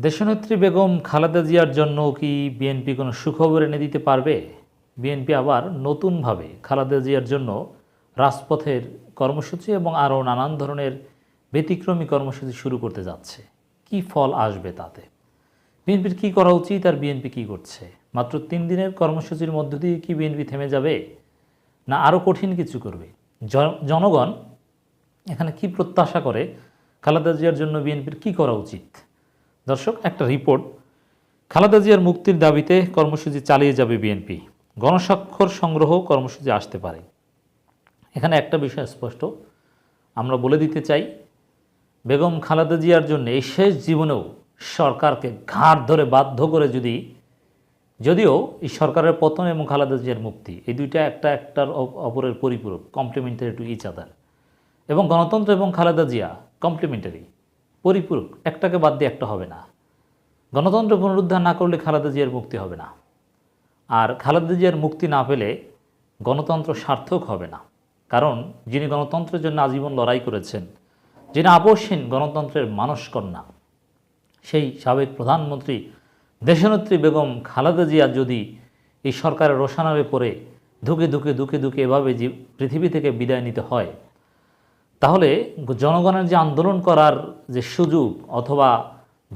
দেশনেত্রী বেগম খালেদা জিয়ার জন্য কি বিএনপি কোনো সুখবর এনে দিতে পারবে? বিএনপি আবার নতুনভাবে খালেদা জিয়ার জন্য রাজপথের কর্মসূচি এবং আরও নানান ধরনের ব্যতিক্রমী কর্মসূচি শুরু করতে যাচ্ছে। কি ফল আসবে তাতে? বিএনপির কি করা উচিত আর বিএনপি কি করছে? মাত্র তিন দিনের কর্মসূচির মধ্য দিয়ে কি বিএনপি থেমে যাবে? না আরও কঠিন কিছু করবে? জন- জনগণ এখানে কি প্রত্যাশা করে? খালেদা জিয়ার জন্য বিএনপির কি করা উচিত? দর্শক, একটা রিপোর্ট। খালেদা জিয়ার মুক্তির দাবিতে কর্মসূচি চালিয়ে যাবে বিএনপি। গণস্বাক্ষর সংগ্রহ কর্মসূচি আসতে পারে। এখানে একটা বিষয় স্পষ্ট। আমরা বলে দিতে চাই, বেগম খালেদা জিয়ার জন্য এই শেষ জীবনেও সরকারকে ঘাট ধরে বাধ্য করে যদি, যদিও এই সরকারের পতন এবং খালেদা জিয়ার মুক্তি, এই দুইটা একটা একটার অপ- অপরের পরিপূরক কমপ্লিমেন্টারি টু ইচ আদার এবং গণতন্ত্র এবং খালেদা জিয়া কমপ্লিমেন্টারি পরিপূরক, একটাকে বাদ দিয়ে একটা হবে না। গণতন্ত্র পুনরুদ্ধার না করলে খালেদা জিয়ার মুক্তি হবে না। আর খালেদা জিয়ার মুক্তি না পেলে গণতন্ত্র সার্থক হবে না। কারণ যিনি গণতন্ত্রের জন্য আজীবন লড়াই করেছেন, যিনি আপসহীন গণতন্ত্রের মানসকন্যা, সেই সাবেক প্রধানমন্ত্রী দেশনেত্রী বেগম খালেদা জিয়া যদি এই সরকারের রোশানারে পড়ে, ধুকে ধুকে ধুকে ধুকে এভাবে পৃথিবী থেকে বিদায় নিতে হয় তাহলে জনগণের যে আন্দোলন করার যে সুযোগ অথবা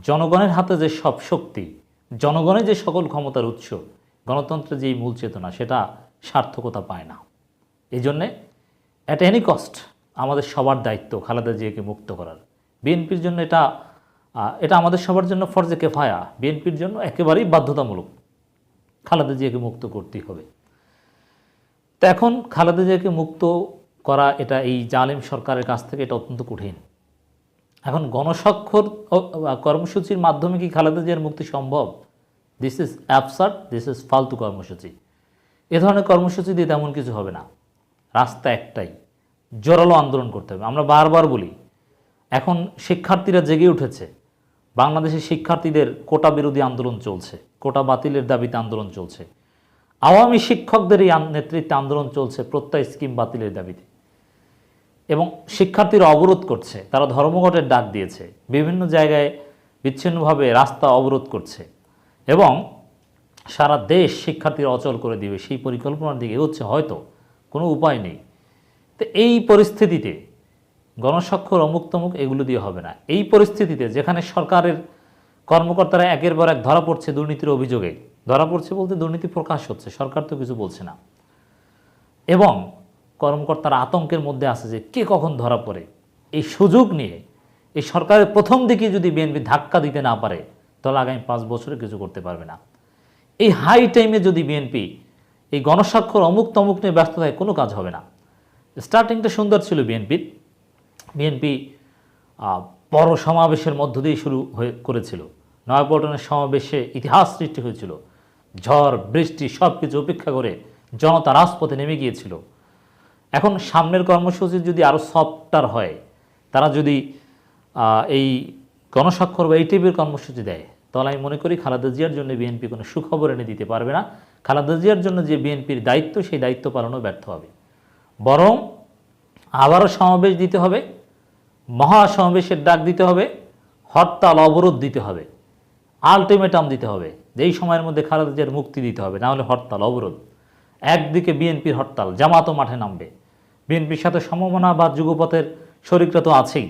জনগণের হাতে যে সব শক্তি জনগণের যে সকল ক্ষমতার উৎস, গণতন্ত্রের যেই মূল চেতনা, সেটা সার্থকতা পায় না। এই জন্যে অ্যাট এনি কস্ট আমাদের সবার দায়িত্ব খালেদা জিয়াকে মুক্ত করার। বিএনপির জন্য এটা এটা আমাদের সবার জন্য ফরজে কেফায়া বিএনপির জন্য একেবারেই বাধ্যতামূলক খালেদা জিয়াকে মুক্ত করতেই হবে। তো এখন খালেদা জিয়াকে মুক্ত করা এটা এই জালিম সরকারের কাছ থেকে এটা অত্যন্ত কঠিন। এখন গণস্বাক্ষর কর্মসূচির মাধ্যমে কি খালেদা জিয়ার মুক্তি সম্ভব? This is absurd this is ফালতু কর্মসূচি। এ ধরনের কর্মসূচি দিয়ে তেমন কিছু হবে না। রাস্তা একটাই, জোরালো আন্দোলন করতে হবে। আমরা বারবার বলি, এখন শিক্ষার্থীরা জেগে উঠেছে। বাংলাদেশের শিক্ষার্থীদের কোটা বিরোধী আন্দোলন চলছে, কোটা বাতিলের দাবিতে আন্দোলন চলছে। আওয়ামী শিক্ষকদের এই নেতৃত্বে আন্দোলন চলছে প্রত্যয় স্কিম বাতিলের দাবিতে। এবং শিক্ষার্থীরা অবরোধ করছে। তারা ধর্মঘটের ডাক দিয়েছে। বিভিন্ন জায়গায় বিচ্ছিন্নভাবে রাস্তা অবরোধ করছে এবং সারা দেশ শিক্ষার্থীরা অচল করে দিবে। সেই পরিকল্পনার দিকে এগোচ্ছে হয়তো। কোনো উপায় নেই। তো এই পরিস্থিতিতে গণস্বাক্ষর অমুক তমুক এগুলো দিয়ে হবে না। এই পরিস্থিতিতে যেখানে সরকারের কর্মকর্তারা একের পর এক ধরা পড়ছে দুর্নীতির অভিযোগে। ধরা পড়ছে বলতে দুর্নীতি প্রকাশ হচ্ছে। সরকার তো কিছু বলছে না। এবং কর্মকর্তারা আতঙ্কের মধ্যে আছে যে কে কখন ধরা পড়ে। এই সুযোগ নিয়ে এই সরকারের প্রথম দিকে যদি বিএনপি ধাক্কা দিতে না পারে, তাহলে আগামী পাঁচ বছরে কিছু করতে পারবে না। এই হাই টাইমে যদি বিএনপি এই গণস্বাক্ষর অমুক তমুক নিয়ে ব্যস্ত থাকে কোনো কাজ হবে না। স্টার্টিংটা সুন্দর ছিল বিএনপির। বিএনপি বড় সমাবেশের মধ্য দিয়ে শুরু হয়ে করেছিল। নয়াপল্টনের সমাবেশে ইতিহাস সৃষ্টি হয়েছিল। ঝড়, বৃষ্টি সব কিছু উপেক্ষা করে জনতা রাজপথে নেমে গিয়েছিল। এখন সামনের কর্মসূচি যদি আরও সফটার হয়, তারা যদি এই গণস্বাক্ষর বা এই কর্মসূচি দেয়, তাহলে আমি মনে করি খালেদা জিয়ার জন্য বিএনপি কোনো সুখবর এনে দিতে পারবে না। খালেদা জিয়ার জন্য যে বিএনপির দায়িত্ব, সেই দায়িত্ব পালনও ব্যর্থ হবে। বরং আবারও সমাবেশ দিতে হবে মহা সমাবেশের ডাক দিতে হবে, হরতাল, অবরোধ দিতে হবে আলটিমেটাম দিতে হবে, যে এই সময়ের মধ্যে খালেদা জিয়ার মুক্তি দিতে হবে, না হলে হরতাল, অবরোধ। একদিকে বিএনপির হরতাল, জামাতও মাঠে নামবে। বিএনপির সাথে সমমনা বা যুগপথের শরিকরা তো আছেই।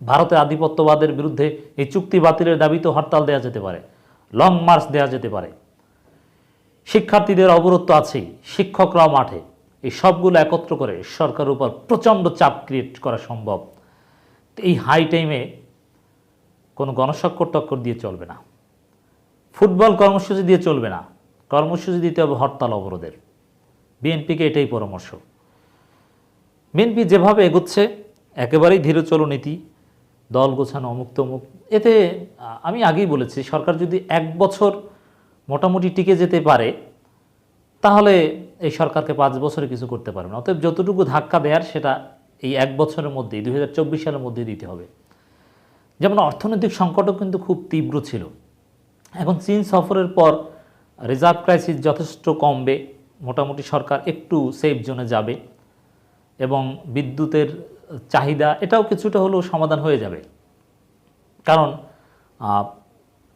ভারতের আধিপত্যবাদের বিরুদ্ধে এই চুক্তি বাতিলের দাবিতেও হরতাল দেওয়া যেতে পারে লং মার্চ দেওয়া যেতে পারে। শিক্ষার্থীদের অবরোধ তো আছেই, শিক্ষকরাও মাঠে। এই সবগুলো একত্র করে সরকারের উপর প্রচণ্ড চাপ ক্রিয়েট করা সম্ভব। এই হাই টাইমে কোনো গণস্বাক্ষর টক্কর দিয়ে চলবে না। ফুটবল কর্মসূচি দিয়ে চলবে না। কর্মসূচি দিতে হবে হরতাল অবরোধের। বিএনপিকে এটাই পরামর্শ। বিএনপি যেভাবে এগোচ্ছে, একেবারেই ধীরে নীতি, দল গোছানো, অমুক তমুক। এতে আমি আগেই বলেছি, সরকার যদি এক বছর মোটামুটি টিকে যেতে পারে, তাহলে এই সরকারকে পাঁচ বছরে কিছু করতে পারবে না। অতএব যতটুকু ধাক্কা দেওয়ার সেটা এই এক বছরের মধ্যেই দু হাজার চব্বিশ সালের মধ্যে দিতে হবে। যেমন অর্থনৈতিক সংকটও কিন্তু খুব তীব্র ছিল। এখন চীন সফরের পর রিজার্ভ ক্রাইসিস যথেষ্ট কমবে, মোটামুটি সরকার একটু সেফ জোনে যাবে। এবং বিদ্যুতের চাহিদা, এটাও কিছুটা হলেও সমাধান হয়ে যাবে। কারণ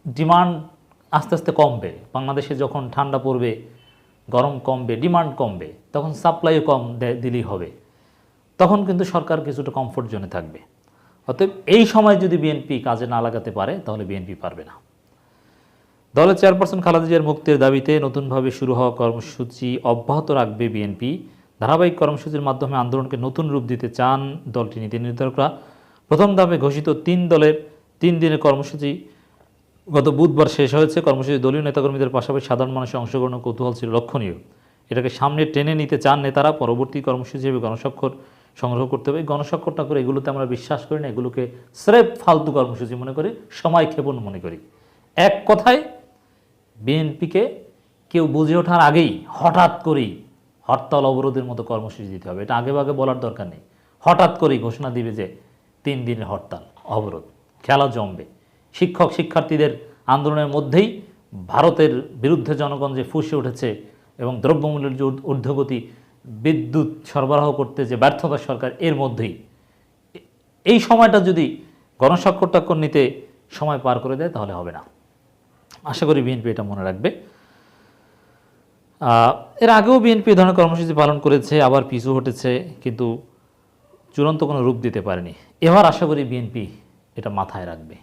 ডিমান্ড আস্তে আস্তে কমবে। বাংলাদেশে যখন ঠান্ডা পড়বে, গরম কমবে, ডিমান্ড কমবে, তখন সাপ্লাইও কম দিলেই হবে। তখন কিন্তু সরকার কিছুটা কমফোর্ট জোনে থাকবে। অতএব এই সময় যদি বিএনপি কাজে না লাগাতে পারে, তাহলে বিএনপি পারবে না। দলের চেয়ারপারসন খালেদা জিয়ার মুক্তির দাবিতে নতুনভাবে শুরু হওয়া কর্মসূচি অব্যাহত রাখবে বিএনপি। ধারাবাহিক কর্মসূচির মাধ্যমে আন্দোলনকে নতুন রূপ দিতে চান দলটি নীতি নির্ধারকরা। প্রথম ধাপে ঘোষিত তিন দলের তিন দিনের কর্মসূচি গত বুধবার শেষ হয়েছে। কর্মসূচি দলীয় নেতাকর্মীদের পাশাপাশি সাধারণ মানুষের অংশগ্রহণ কৌতূহল ছিল লক্ষণীয়। এটাকে সামনে টেনে নিতে চান নেতারা। পরবর্তী কর্মসূচি হিসেবে গণস্বাক্ষর সংগ্রহ করতে হবে। এই গণস্বাক্ষরটা করে এগুলোতে আমরা বিশ্বাস করি না, এগুলোকে স্রেফ ফালতু কর্মসূচি মনে করি, সময় ক্ষেপণ মনে করি। এক কথায়, বিএনপিকে কেউ বুঝে ওঠার আগেই হঠাৎ করেই হরতাল অবরোধের মতো কর্মসূচি দিতে হবে। এটা আগে ভাগে বলার দরকার নেই। হঠাৎ করেই ঘোষণা দিবে যে তিন দিনের হরতাল, অবরোধ, খেলা জমবে। শিক্ষক শিক্ষার্থীদের আন্দোলনের মধ্যেই ভারতের বিরুদ্ধে জনগণ যে ফুসে উঠেছে এবং দ্রব্যমূল্যের যে ঊর্ধ্বগতি, বিদ্যুৎ সরবরাহ করতে যে ব্যর্থতা সরকার, এর মধ্যেই। এই সময়টা যদি গণস্বাক্ষর টাক্ষর নিতে সময় পার করে দেয়, তাহলে হবে না। আশা করি বিএনপি এটা মনে রাখবে। এর আগেও বিএনপি ধরনের কর্মসূচি পালন করেছে, আবার পিছু হটেছে, কিন্তু চূড়ান্ত কোনো রূপ দিতে পারেনি। এবার আশা করি বিএনপি এটা মাথায় রাখবে।